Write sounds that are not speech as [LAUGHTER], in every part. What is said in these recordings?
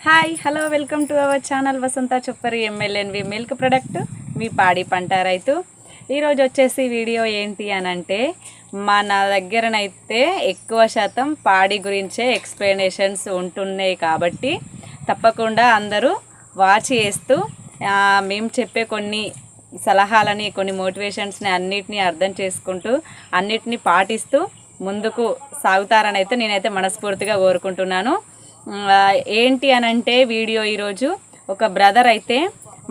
Hi hello welcome to our channel Vasantha Choppari ఎమ్మెల్యేన్వి milk product మీ పాడి పంట రైతు. ఈరోజు వచ్చేసి వీడియో ఏంటి అని అంటే మన దగ్గరనైతే ఎక్కువ శాతం పాడి గురించే ఎక్స్ప్లెనేషన్స్ ఉంటున్నాయి కాబట్టి తప్పకుండా అందరూ వాచ్ చేస్తూ మేము చెప్పే కొన్ని సలహాలని కొన్ని మోటివేషన్స్ని అన్నిటినీ అర్థం చేసుకుంటూ అన్నిటినీ పాటిస్తూ ముందుకు సాగుతారనైతే నేనైతే మనస్ఫూర్తిగా కోరుకుంటున్నాను. ఏంటి అని అంటే వీడియో ఈరోజు ఒక బ్రదర్ అయితే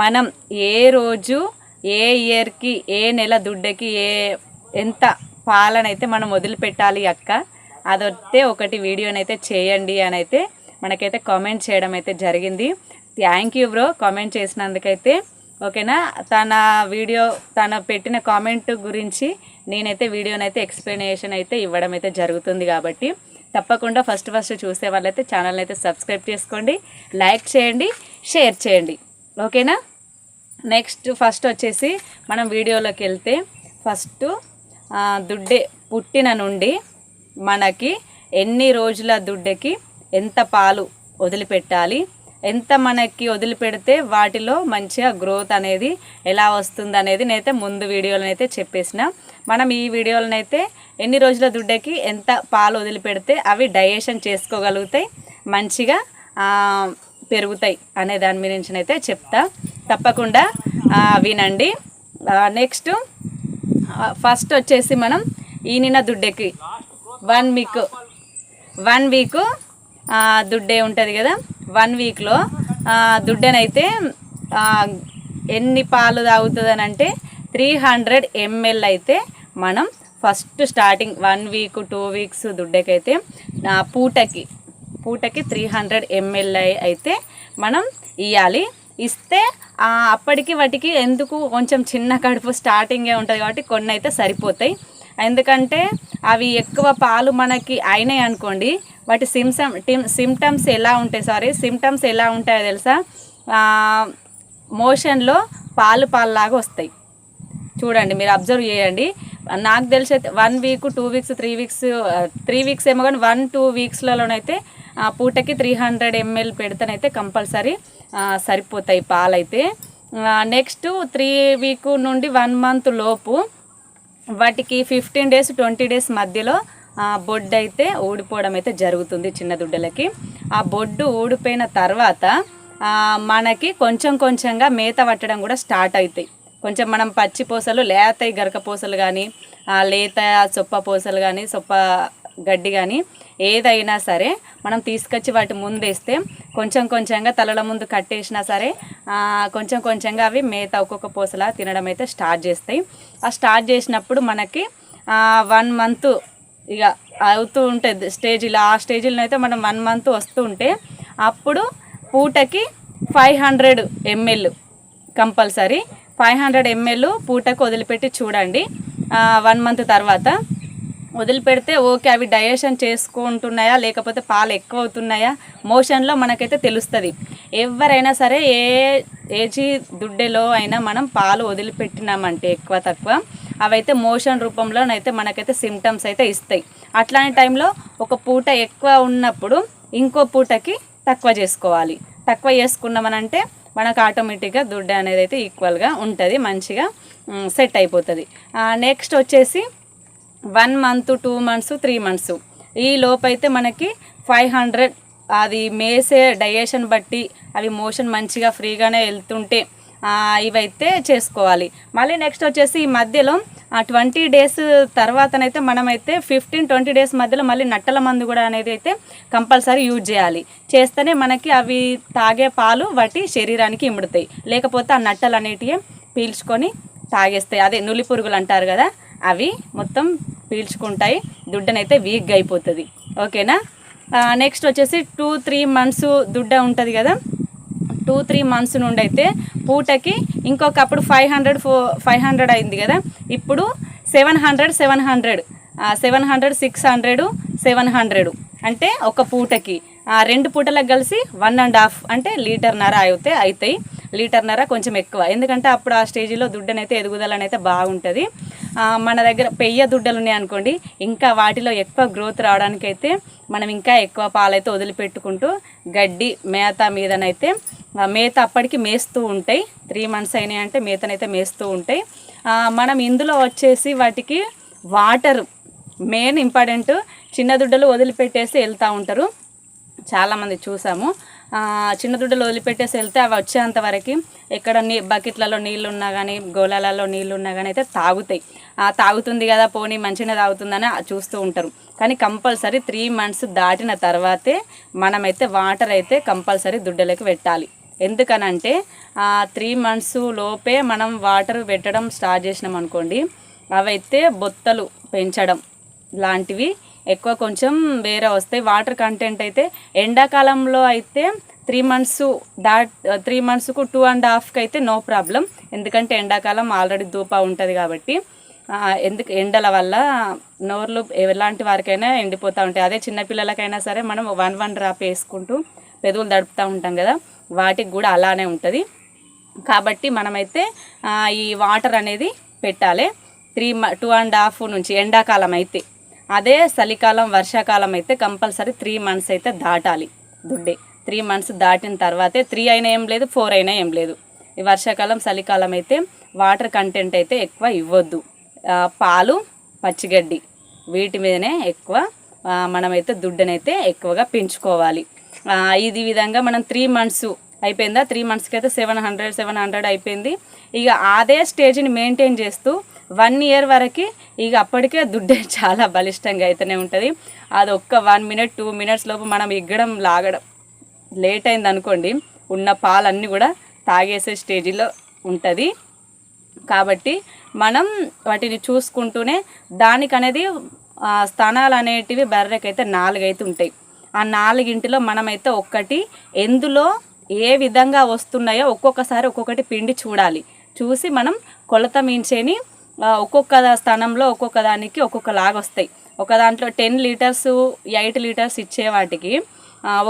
మనం ఏ రోజు ఏ ఇయర్కి ఏ నెల దుడ్డకి ఏ ఎంత పాలనైతే మనం వదిలిపెట్టాలి అక్క అదొస్తే ఒకటి వీడియోనైతే చేయండి అని అయితే మనకైతే కామెంట్ చేయడం అయితే జరిగింది. థ్యాంక్ యూ బ్రో కామెంట్ చేసినందుకైతే. ఓకేనా? తన వీడియో తన పెట్టిన కామెంట్ గురించి నేనైతే వీడియోనైతే ఎక్స్ప్లెనేషన్ అయితే ఇవ్వడం అయితే జరుగుతుంది కాబట్టి తప్పకుండా ఫస్ట్ ఫస్ట్ చూసే వాళ్ళైతే ఛానల్ అయితే సబ్స్క్రైబ్ చేసుకోండి లైక్ చేయండి షేర్ చేయండి. ఓకేనా? నెక్స్ట్ ఫస్ట్ వచ్చేసి మనం వీడియోలోకి వెళ్తే ఫస్ట్ దుడ్డే పుట్టిన నుండి మనకి ఎన్ని రోజుల దుడ్డకి ఎంత పాలు వదిలిపెట్టాలి ఎంత మనకి వదిలిపెడితే వాటిలో మంచిగా గ్రోత్ అనేది ఎలా వస్తుంది అనేది నేనైతే ముందు వీడియోలనైతే చెప్పేసిన. మనం ఈ వీడియోలనైతే ఎన్ని రోజుల దుడ్డకి ఎంత పాలు వదిలిపెడితే అవి డైజెషన్ చేసుకోగలుగుతాయి మంచిగా పెరుగుతాయి అనే దాని గురించి అయితే చెప్తా. తప్పకుండా వినండి. నెక్స్ట్ ఫస్ట్ వచ్చేసి మనం ఈనిన దుడ్డకి వన్ వీక్ వన్ వీక్ దుడ్డే ఉంటుంది కదా వన్ వీక్లో దుడ్డనైతే ఎన్ని పాలు తాగుతుందని అంటే త్రీ హండ్రెడ్ ఎంఎల్ అయితే మనం first starting one week two weeks దుడ్డకైతే పూటకి పూటకి త్రీ హండ్రెడ్ ఎంఎల్ అయితే మనం ఇవ్వాలి ఇస్తే అప్పటికి వాటికి ఎందుకు కొంచెం చిన్న కడుపు స్టార్టింగే ఉంటుంది కాబట్టి కొన్ని అయితే సరిపోతాయి. ఎందుకంటే అవి ఎక్కువ పాలు మనకి అయినాయి అనుకోండి వాటి సిమ్సమ్ టిమ్ సిమ్టమ్స్ ఎలా ఉంటాయి సారీ సిమ్టమ్స్ ఎలా ఉంటాయో తెలుసా? మోషన్లో పాలు పాలులాగా వస్తాయి. చూడండి మీరు అబ్జర్వ్ చేయండి. నాకు తెలిసి అయితే one week two weeks three weeks three weeks ఏమో కానీ వన్ టూ వీక్స్లలోనైతే పూటకి త్రీ హండ్రెడ్ ఎంఎల్ పెడితేనైతే కంపల్సరీ సరిపోతాయి పాలైతే. నెక్స్ట్ త్రీ వీక్ నుండి వన్ మంత్ లోపు వాటికి ఫిఫ్టీన్ డేస్ ట్వంటీ డేస్ మధ్యలో బొడ్డు అయితే ఊడిపోవడం అయితే జరుగుతుంది చిన్న దుడ్డలకి. ఆ బొడ్డు ఊడిపోయిన తర్వాత మనకి కొంచెం కొంచెంగా మేత పట్టడం కూడా స్టార్ట్ అవుతాయి కొంచెం మనం పచ్చి పూసలు లేత గరక పూసలు కానీ లేత చొప్ప పూసలు కానీ చొప్ప గడ్డి కానీ ఏదైనా సరే మనం తీసుకొచ్చి వాటి ముందేస్తే కొంచెం కొంచెంగా తలల ముందు కట్టేసినా సరే కొంచెం కొంచెంగా అవి మేత ఒక్కొక్క పూసలా తినడం అయితే స్టార్ట్ చేస్తాయి. ఆ స్టార్ట్ చేసినప్పుడు మనకి వన్ మంత్ ఇక అవుతూ ఉంటుంది స్టేజీలో ఆ స్టేజీలో అయితే మనం వన్ మంత్ వస్తూ ఉంటే అప్పుడు పూటకి five hundred ML compulsory. Five hundred ML పూటకు వదిలిపెట్టి చూడండి. వన్ మంత్ తర్వాత వదిలిపెడితే ఓకే అవి డైజెషన్ చేసుకుంటున్నాయా లేకపోతే పాలు ఎక్కువ అవుతున్నాయా మోషన్లో మనకైతే తెలుస్తుంది. ఎవరైనా సరే ఏ ఏజీ దుడ్డెలో అయినా మనం పాలు వదిలిపెట్టినామంటే ఎక్కువ తక్కువ అవైతే మోషన్ రూపంలోనైతే మనకైతే సిమ్టమ్స్ అయితే ఇస్తాయి. అట్లాంటి టైంలో ఒక పూట ఎక్కువ ఉన్నప్పుడు ఇంకో పూటకి తక్కువ చేసుకోవాలి. తక్కువ చేసుకున్నామనంటే మనకు ఆటోమేటిక్గా దుడ్డ అనేది అయితే ఈక్వల్గా ఉంటుంది మంచిగా సెట్ అయిపోతుంది. నెక్స్ట్ వచ్చేసి one month two months three months. ఈ లోపైతే మనకి ఫైవ్ హండ్రెడ్. అది మేసే డయేషన్ బట్టి అవి మోషన్ మంచిగా ఫ్రీగానే వెళ్తుంటే ఇవైతే చేసుకోవాలి. మళ్ళీ నెక్స్ట్ వచ్చేసి ఈ మధ్యలో ఆ ట్వంటీ డేస్ తర్వాతనైతే మనమైతే ఫిఫ్టీన్ ట్వంటీ డేస్ మధ్యలో మళ్ళీ నట్టల మందు కూడా అనేది అయితే కంపల్సరీ యూజ్ చేయాలి. చేస్తేనే మనకి అవి తాగే పాలు వాటి శరీరానికి ఇముడుతాయి. లేకపోతే ఆ నట్టలు అనేటివి పీల్చుకొని తాగేస్తాయి. అదే నులి పురుగులు అంటారు కదా అవి మొత్తం పీల్చుకుంటాయి. దుడ్డనైతే వీక్గా అయిపోతుంది. ఓకేనా? నెక్స్ట్ వచ్చేసి టూ త్రీ మంత్స్ దుడ్డ ఉంటుంది కదా? టూ త్రీ మంత్స్ నుండి అయితే పూటకి ఇంకొకప్పుడు ఫైవ్ హండ్రెడ్ ఫో ఫైవ్ హండ్రెడ్ అయింది కదా? ఇప్పుడు seven hundred seven hundred seven hundred six hundred seven hundred అంటే ఒక పూటకి. రెండు పూటలకు కలిసి వన్ అండ్ హాఫ్ అంటే లీటర్నర అయితే అవుతాయి లీటర్నర కొంచెం ఎక్కువ. ఎందుకంటే అప్పుడు ఆ స్టేజ్లో దుడ్డనైతే ఎదుగుదలనైతే బాగుంటుంది. మన దగ్గర పెయ్య దుడ్డలు ఉన్నాయి అనుకోండి ఇంకా వాటిలో ఎక్కువ గ్రోత్ రావడానికి అయితే మనం ఇంకా ఎక్కువ పాలైతే వదిలిపెట్టుకుంటూ గడ్డి మేత మీదనైతే మేత అప్పటికి మేస్తూ ఉంటాయి. త్రీ మంత్స్ అయినాయి అంటే మేతనైతే మేస్తూ ఉంటాయి. మనం ఇందులో వచ్చేసి వాటికి వాటర్ మెయిన్ ఇంపార్టెంట్ చిన్న దుడ్డలు వదిలిపెట్టేసి వెళ్తూ ఉంటారు. చాలామంది చూసాము. చిన్న దుడ్డలు వదిలిపెట్టేసి వెళ్తే అవి వచ్చేంత వరకు ఎక్కడ నీ బకెట్లలో నీళ్ళు ఉన్నా కానీ గోళాలలో నీళ్ళు ఉన్నా కానీ అయితే తాగుతాయి. ఆ, తాగుతుంది కదా పోనీ మంచిగా తాగుతుందని చూస్తూ ఉంటారు. కానీ కంపల్సరీ త్రీ మంత్స్ దాటిన తర్వాతే మనమైతే వాటర్ అయితే కంపల్సరీ దుడ్డలకు పెట్టాలి. ఎందుకనంటే త్రీ మంత్స్ లోపే మనం వాటర్ పెట్టడం స్టార్ట్ చేసినాం అనుకోండి అవైతే బొత్తలు పెంచడం లాంటివి ఎక్కువ కొంచెం వేరే వస్తాయి. వాటర్ కంటెంట్ అయితే ఎండాకాలంలో అయితే త్రీ మంత్స్ దాట్ త్రీ మంత్స్కు టూ అండ్ హాఫ్కి అయితే నో ప్రాబ్లం ఎందుకంటే ఎండాకాలం ఆల్రెడీ దూప ఉంటుంది కాబట్టి ఎందుకు ఎండల వల్ల నోర్లు ఎలాంటి వారికైనా ఎండిపోతూ ఉంటాయి. అదే చిన్నపిల్లలకైనా సరే మనం వన్ వన్ డ్రాప్ వేసుకుంటూ పెదవులు దడుపుతూ ఉంటాం కదా వాటికి కూడా అలానే ఉంటుంది. కాబట్టి మనమైతే ఈ వాటర్ అనేది పెట్టాలి. త్రీ టూ అండ్ హాఫ్ నుంచి ఎండాకాలం అయితే. అదే చలికాలం వర్షాకాలం అయితే కంపల్సరీ త్రీ మంత్స్ అయితే దాటాలి దుడ్డే. త్రీ మంత్స్ దాటిన తర్వాతే త్రీ అయినా ఏం లేదు ఫోర్ అయినా ఏం లేదు. ఈ వర్షాకాలం చలికాలం అయితే వాటర్ కంటెంట్ అయితే ఎక్కువ ఇవ్వద్దు. పాలు పచ్చిగడ్డి వీటి మీదనే ఎక్కువ మనమైతే దుడ్డనైతే ఎక్కువగా పెంచుకోవాలి. ఇది విధంగా మనం త్రీ మంత్స్ అయిపోయిందా? త్రీ మంత్స్కి అయితే సెవెన్ హండ్రెడ్ సెవెన్ హండ్రెడ్ అయిపోయింది. ఇక అదే స్టేజ్ని మెయింటైన్ చేస్తూ వన్ ఇయర్ వరకు ఇక అప్పటికే దుడ్డే చాలా బలిష్టంగా అయితేనే ఉంటుంది. అది ఒక్క వన్ మినిట్ టూ మినిట్స్ లోపు మనం ఎగ్గడం లాగడం. లేట్ అయింది అనుకోండి ఉన్న పాలన్నీ కూడా తాగేసే స్టేజిలో ఉంటుంది. కాబట్టి మనం వాటిని చూసుకుంటూనే దానికి అనేది స్థానాలు అనేటివి బర్రెకైతే నాలుగైతే ఉంటాయి. ఆ నాలుగింటిలో మనమైతే ఒక్కటి ఎందులో ఏ విధంగా వస్తున్నాయో ఒక్కొక్కసారి ఒక్కొక్కటి పిండి చూడాలి. చూసి మనం కొలత మించేని ఒక్కొక్క స్థానంలో ఒక్కొక్క దానికి ఒక్కొక్కలాగా వస్తాయి ఒక దాంట్లో టెన్ లీటర్స్ ఎయిట్ లీటర్స్ ఇచ్చే వాటికి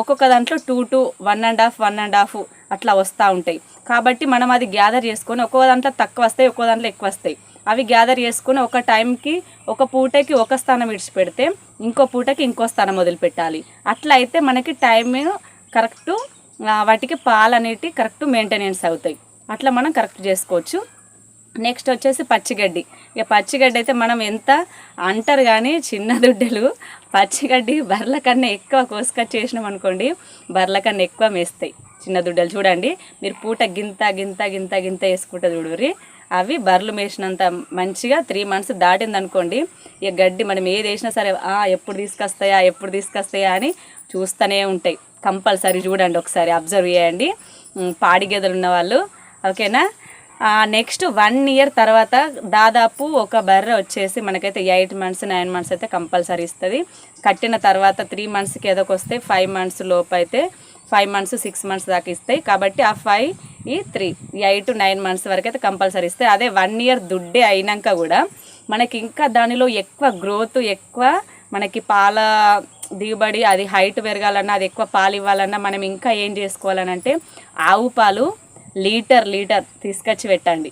ఒక్కొక్క దాంట్లో two to one and half one and half అట్లా వస్తూ ఉంటాయి. కాబట్టి మనం అది గ్యాదర్ చేసుకొని ఒక్కో దాంట్లో తక్కువ వస్తాయి ఒక్కో దాంట్లో ఎక్కువ వస్తాయి. అవి గ్యాదర్ చేసుకొని ఒక టైంకి ఒక పూటకి ఒక స్థానం విడిచిపెడితే ఇంకో పూటకి ఇంకో స్థానం వదిలిపెట్టాలి. అట్లా అయితే మనకి టైం కరెక్టు వాటికి పాలు అనేటివి కరెక్ట్ మెయింటెనెన్స్ అవుతాయి. అట్లా మనం కరెక్ట్ చేసుకోవచ్చు. నెక్స్ట్ వచ్చేసి పచ్చిగడ్డి. ఇక పచ్చిగడ్డి అయితే మనం ఎంత అంటారు కానీ చిన్న దుడ్డలు పచ్చిగడ్డి బర్రెల కన్నా ఎక్కువ కోసుకొచ్చి చేసినాం అనుకోండి బర్ల కన్నా ఎక్కువ మేస్తాయి. చిన్న దుడ్డలు చూడండి. మీరు పూట గింత గింత గింత గింత వేసుకుంటే చూడుర్రి. అవి బర్రెలు మేసినంత మంచిగా త్రీ మంత్స్ దాటింది అనుకోండి ఇక గడ్డి మనం ఏది వేసినా సరే "ఆ, ఎప్పుడు తీసుకొస్తాయా ఎప్పుడు తీసుకొస్తాయా అని చూస్తూనే ఉంటాయి. కంపల్సరీ చూడండి ఒకసారి అబ్జర్వ్ చేయండి. పాడి గేదెలు ఉన్న వాళ్ళు. ఓకేనా? నెక్స్ట్ వన్ ఇయర్ తర్వాత దాదాపు ఒక బర్రె వచ్చేసి మనకైతే ఎయిట్ మంత్స్ నైన్ మంత్స్ అయితే కంపల్సరీ ఇస్తుంది. కట్టిన తర్వాత త్రీ మంత్స్కి ఏదోకి వస్తే ఫైవ్ మంత్స్ లోపు అయితే ఫైవ్ మంత్స్ సిక్స్ మంత్స్ దాకా ఇస్తాయి. కాబట్టి ఆ ఫైవ్ ఈ త్రీ ఎయిట్ నైన్ మంత్స్ వరకు అయితే కంపల్సరీ ఇస్తాయి. అదే వన్ ఇయర్ దుడ్డే అయినాక కూడా మనకి ఇంకా దానిలో ఎక్కువ గ్రోత్ ఎక్కువ మనకి పాల దిగుబడి అది హైట్ పెరగాలన్నా అది ఎక్కువ పాలు ఇవ్వాలన్నా మనం ఇంకా ఏం చేసుకోవాలనంటే ఆవు పాలు లీటర్ లీటర్ తీసుకొచ్చి పెట్టండి.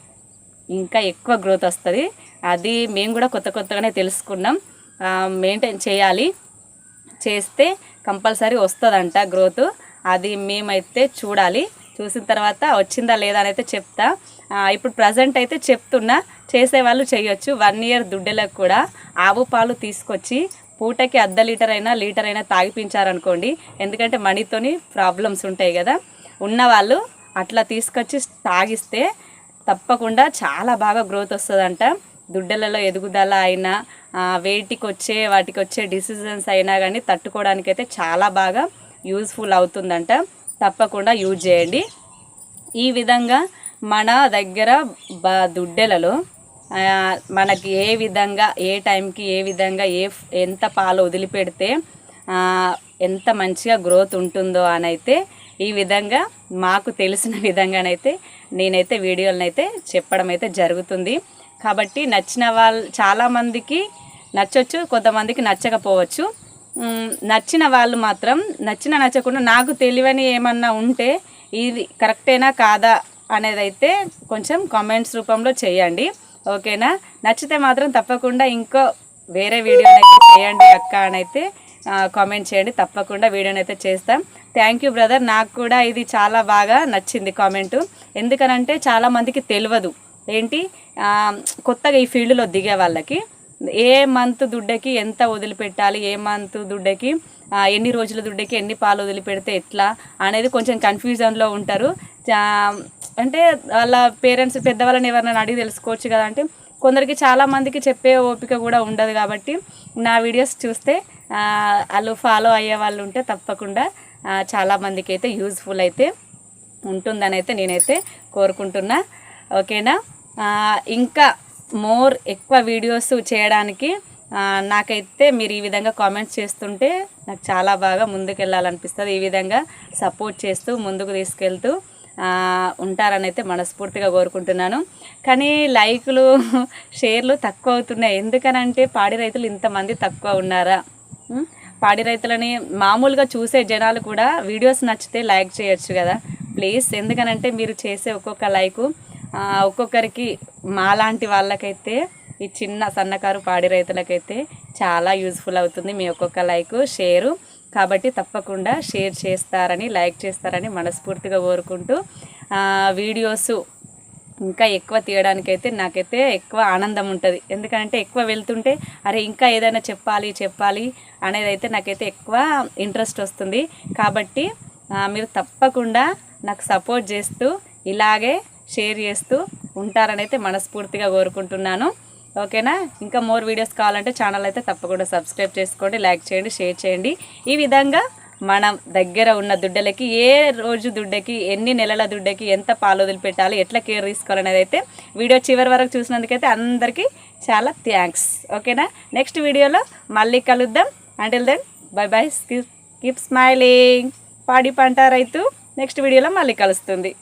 ఇంకా ఎక్కువ గ్రోత్ వస్తుంది. అది మేము కూడా కొత్త కొత్తగానే తెలుసుకున్నాం. మెయింటైన్ చేయాలి. చేస్తే కంపల్సరీ వస్తుందంట గ్రోత్. అది మేమైతే చూడాలి. చూసిన తర్వాత వచ్చిందా లేదా అని అయితే చెప్తా ఇప్పుడు ప్రజెంట్ అయితే చెప్తున్నా. చేసేవాళ్ళు చేయొచ్చు. వన్ ఇయర్ దుడ్డెలకు కూడా ఆవు పాలు తీసుకొచ్చి పూటకి అర్ధ లీటర్ అయినా లీటర్ అయినా తాగిపించారనుకోండి ఎందుకంటే మనీతోని ప్రాబ్లమ్స్ ఉంటాయి కదా. ఉన్నవాళ్ళు అట్లా తీసుకొచ్చి తాగిస్తే తప్పకుండా చాలా బాగా గ్రోత్ వస్తుందంట. దుడ్డలలో ఎదుగుదల అయినా వేటికి వచ్చే వాటికి వచ్చే డిసిజన్స్ అయినా కానీ తట్టుకోవడానికైతే చాలా బాగా యూజ్ఫుల్ అవుతుందంట. తప్పకుండా యూజ్ చేయండి. ఈ విధంగా మన దగ్గర బ దుడ్డెలలో మనకి ఏ విధంగా ఏ టైంకి ఏ విధంగా ఏ ఎంత పాలు వదిలిపెడితే ఎంత మంచిగా గ్రోత్ ఉంటుందో అని అయితే ఈ విధంగా మాకు తెలిసిన విధంగానైతే నేనైతే వీడియోలను అయితే చెప్పడం అయితే జరుగుతుంది. కాబట్టి నచ్చిన వాళ్ళు చాలామందికి నచ్చొచ్చు కొంతమందికి నచ్చకపోవచ్చు. నచ్చిన వాళ్ళు మాత్రం నచ్చిన నచ్చకుండా నాకు తెలివని ఏమన్నా ఉంటే ఇది కరెక్టేనా కాదా అనేది అయితే కొంచెం కామెంట్స్ రూపంలో చేయండి. ఓకేనా? నచ్చితే మాత్రం తప్పకుండా ఇంకో వేరే వీడియోని అయితే చేయండి అక్క అనైతే కామెంట్ చేయండి. తప్పకుండా వీడియోని అయితే చేస్తాం. థ్యాంక్ యూ బ్రదర్ నాకు కూడా ఇది చాలా బాగా నచ్చింది కామెంటు ఎందుకనంటే చాలామందికి తెలియదు. ఏంటి? కొత్తగా ఈ ఫీల్డ్లో దిగే వాళ్ళకి ఏ మంత్ దుడ్డకి ఎంత వదిలిపెట్టాలి? ఏ మంత్ దుడ్డకి ఎన్ని రోజుల దుడ్డకి ఎన్ని పాలు వదిలిపెడితే ఎట్లా అనేది కొంచెం కన్ఫ్యూజన్లో ఉంటారు. అంటే వాళ్ళ పేరెంట్స్ పెద్దవాళ్ళని ఎవరైనా అడిగి తెలుసుకోవచ్చు కదా అంటే కొందరికి చాలామందికి చెప్పే ఓపిక కూడా ఉండదు కాబట్టి నా వీడియోస్ చూస్తే వాళ్ళు ఫాలో అయ్యే వాళ్ళు ఉంటే తప్పకుండా చాలామందికి చాలా మందికి అయితే యూజ్ఫుల్ అయితే ఉంటుందని అయితే నేనైతే కోరుకుంటున్నా. ఓకేనా? ఇంకా మోర్ ఎక్కువ వీడియోస్ చేయడానికి నాకైతే మీరు ఈ విధంగా కామెంట్స్ చేస్తుంటే నాకు చాలా బాగా ముందుకెళ్ళాలనిపిస్తుంది. ఈ విధంగా సపోర్ట్ చేస్తూ ముందుకు తీసుకెళ్తూ ఉంటారని అయితే మనస్ఫూర్తిగా కోరుకుంటున్నాను. కానీ లైకులు [LAUGHS] షేర్లు తక్కువ అవుతున్నాయి. ఎందుకనంటే పాడి రైతులు ఇంతమంది తక్కువ ఉన్నారా? పాడి రైతులని మామూలుగా చూసే జనాలు కూడా వీడియోస్ నచ్చితే లైక్ చేయొచ్చు కదా. ప్లీజ్ ఎందుకనంటే మీరు చేసే ఒక్కొక్క లైకు ఒక్కొక్కరికి మాలాంటి వాళ్ళకైతే ఈ చిన్న సన్నకారు పాడి రైతులకైతే చాలా యూజ్ఫుల్ అవుతుంది మీ ఒక్కొక్క లైక్ షేరు. కాబట్టి తప్పకుండా షేర్ చేస్తారని లైక్ చేస్తారని మనస్ఫూర్తిగా కోరుకుంటూ వీడియోస్ వీడియోసు ఇంకా ఎక్కువ తీయడానికైతే నాకైతే ఎక్కువ ఆనందం ఉంటుంది. ఎందుకంటే ఎక్కువ వెళ్తుంటే అరే ఇంకా ఏదైనా చెప్పాలి చెప్పాలి అనేది అయితే నాకైతే ఎక్కువ ఇంట్రెస్ట్ వస్తుంది. కాబట్టి మీరు తప్పకుండా నాకు సపోర్ట్ చేస్తూ ఇలాగే షేర్ చేస్తూ ఉంటారనైతే మనస్ఫూర్తిగా కోరుకుంటున్నాను. ఓకేనా? ఇంకా మోర్ వీడియోస్ కావాలంటే ఛానల్ అయితే తప్పకుండా సబ్స్క్రైబ్ చేసుకోండి లైక్ చేయండి షేర్ చేయండి. ఈ విధంగా మనం దగ్గర ఉన్న దుడ్డలకి ఏ రోజు దుడ్డకి ఎన్ని నెలల దుడ్డకి ఎంత పాలు వదిలిపెట్టాలి ఎట్లా కేర్ తీసుకోవాలనేది అయితే వీడియో చివరి వరకు చూసినందుకైతే అందరికీ చాలా థ్యాంక్స్. ఓకేనా? నెక్స్ట్ వీడియోలో మళ్ళీ కలుద్దాం. Until then bye bye keep smiling Paadi Panta Raithu. Next వీడియోలో మళ్ళీ కలుస్తుంది.